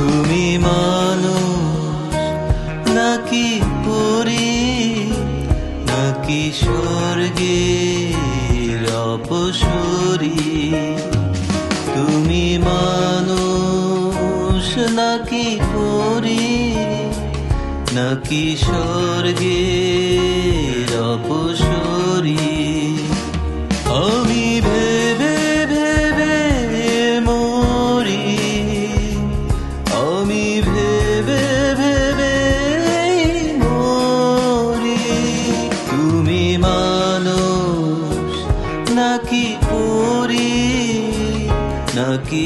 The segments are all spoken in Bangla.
তুমি মানুষ, নাকি পুরী, নাকি স্বর্গের অপসরী? তুমি মানুষ, নাকি পুরী, নাকি স্বর্গের অপসরী? আমি ভে নাকি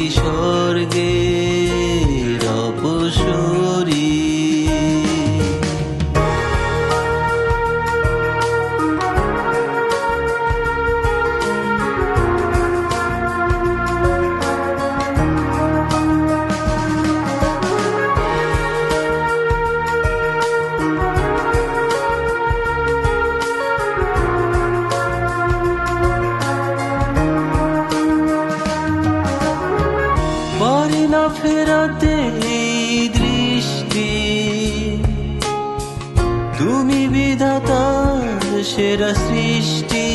ফেরাতে এই দৃষ্টি। তুমি বিধাতার সেরা সৃষ্টি।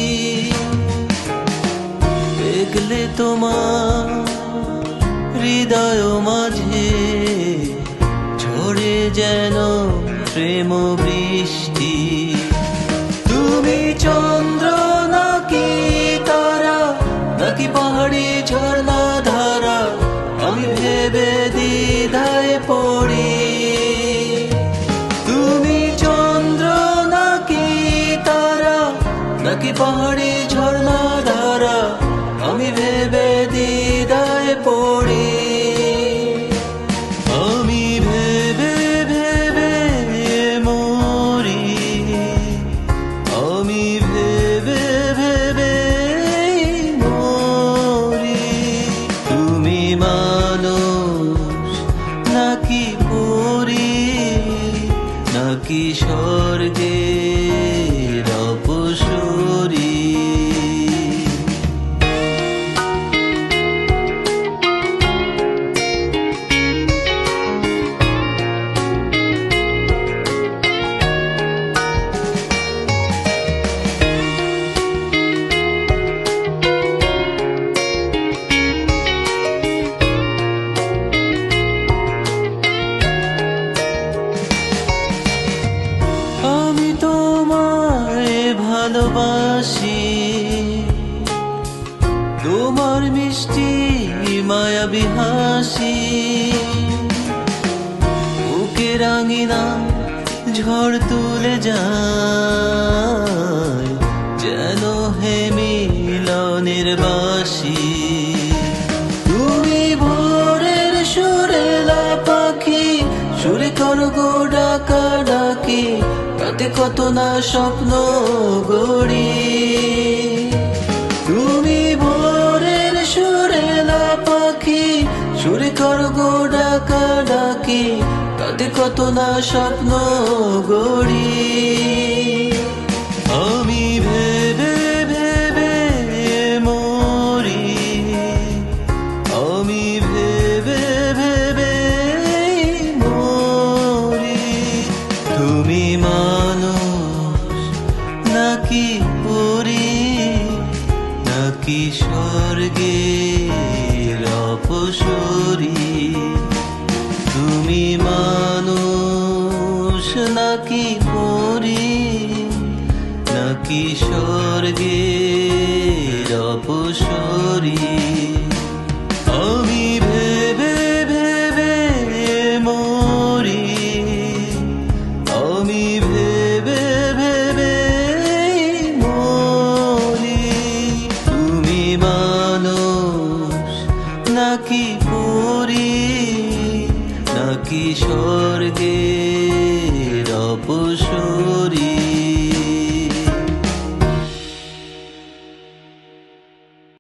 দেখলে তোমার হৃদয় মাঝে ঝরে যেন প্রেম বৃষ্টি নাকি পাহাড়ি ঝর্ণা ধারা আমি ভেবে দ্বিধায় পড়ি? আমি ভেবে ভেবে মরি। ভেবে ভেবে মরি। তুমি নাকি নাকি স্বর্গের ভালোবাসি। তোমার মিষ্টি মায়া হাসি। বুকে রাঙিনা ঝড় তুলে যায়। যেন হে মিলনের বাসি। তাতে কত না স্বপ্ন গড়ি। তুমি ভোরের সুরে না পাখি, সুরে কর গো ডাকা ডাকি, তাতে কত না স্বপ্ন গড়ি। স্বর্গের অপসরী তুমি মানুষ নাকি পরি? নাকি স্বর্গের স্বর্গের অপসরী